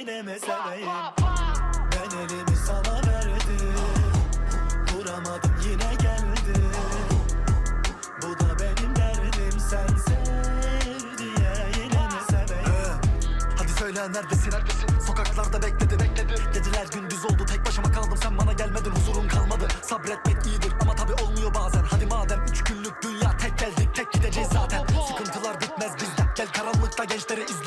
eyleme seveyim. Ben elimi sana verdim. Duramadım yine geldi. Bu da benim derdim sen sev diye eyleme seveyim. Ee, hadi söyle neredesin, neredesin? Sokaklarda bekledi bekledim.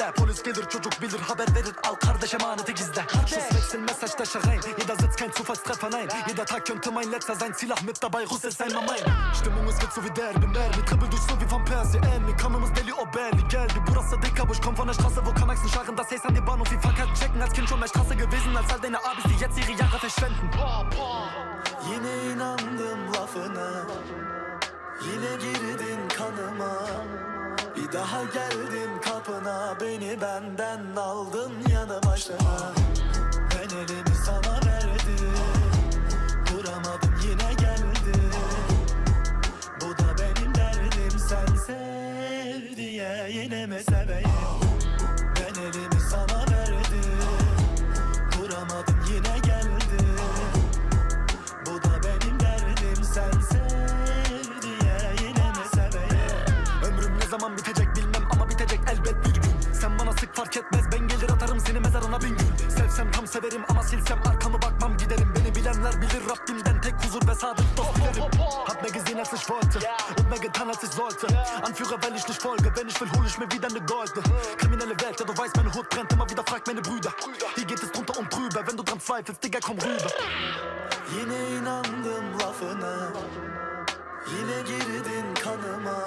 İzle Polis gelir çocuk bilir haber verir. Al kardeş emaneti gizle. Schuss wechseln Messerstecher rein Jeder sitzt kein Zufallstreffer nein Jeder Tag könnte mein letzter sein Ziel mit dabei Russe sein mein Stimmung ist wird so wie derbi Mermi. Dribbel durch so wie Van Persie Emmy Kanımız deli o belli geldi. Burası Deka ich komm von der Straße wo Kanaxen scharren Das Haze an die Bahnhof wie Fahrkart checken Als Kind schon mehr Straße gewesen Als all deine Abis die jetzt ihre Jahre verschwenden Yine inandım lafına. Yine girdin kanıma daha geldim kapına Beni benden aldın yanı başına Ben elimi sana verdim Vuramadım yine geldi. Bu da benim derdim Sen sev diye yine mi seveyim? Ben elimi sana verdim Vuramadım yine mezarına bin gül. Sevsem tam severim ama silsem arkamı bakmam. Giderim Beni bilenler bilir. Rabbimden tek huzur ve sadık dost dilerim Hab mir gesehen als ich wollte und mehr getan als ich sollte Anführer weil ich nicht folge, wenn ich will hol ich mir wieder ne Golde Kriminelle Welt, ja du weißt meine Hut brennt immer wieder frag meine Brüder. Hier geht es drunter und drüber, wenn du dran zweifelst, Digga komm rüber. Yine inandım lafına. Yine girdin kanıma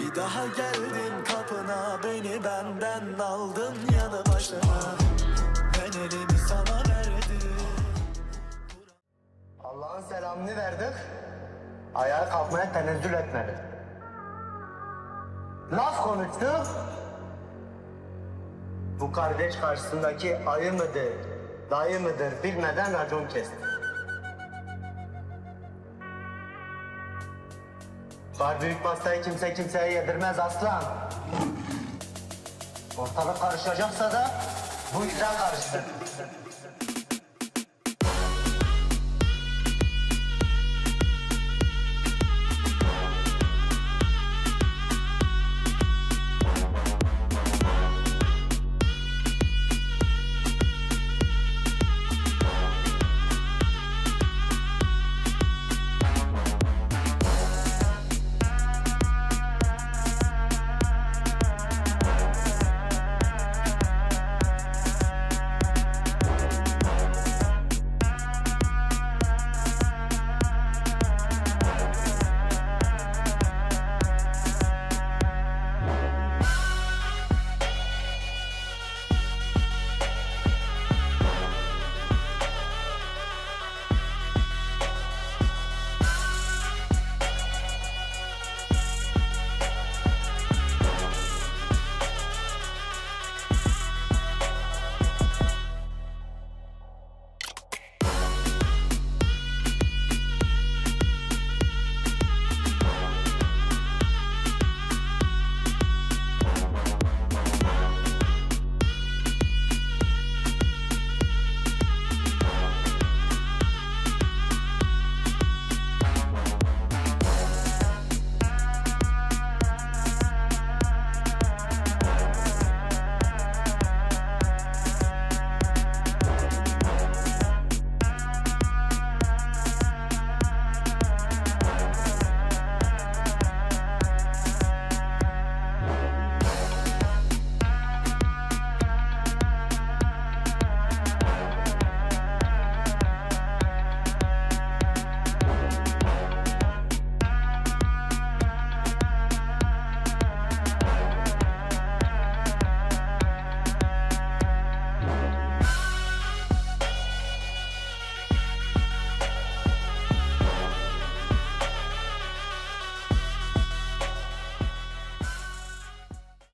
Bir daha geldim kapına Beni benden aldın yanı başına Ben elimi sana verdim Allah'ın selamını verdik. Ayağa kalkmaya tenezzül etmedi. Laf konuştu. Bu kardeş karşısındaki ayı mıdır, dayı mıdır bilmeden racon kesti. Var büyük pastayı kimse kimseye yedirmez aslan. Ortalık karışacaksa da bu yüzden karıştı.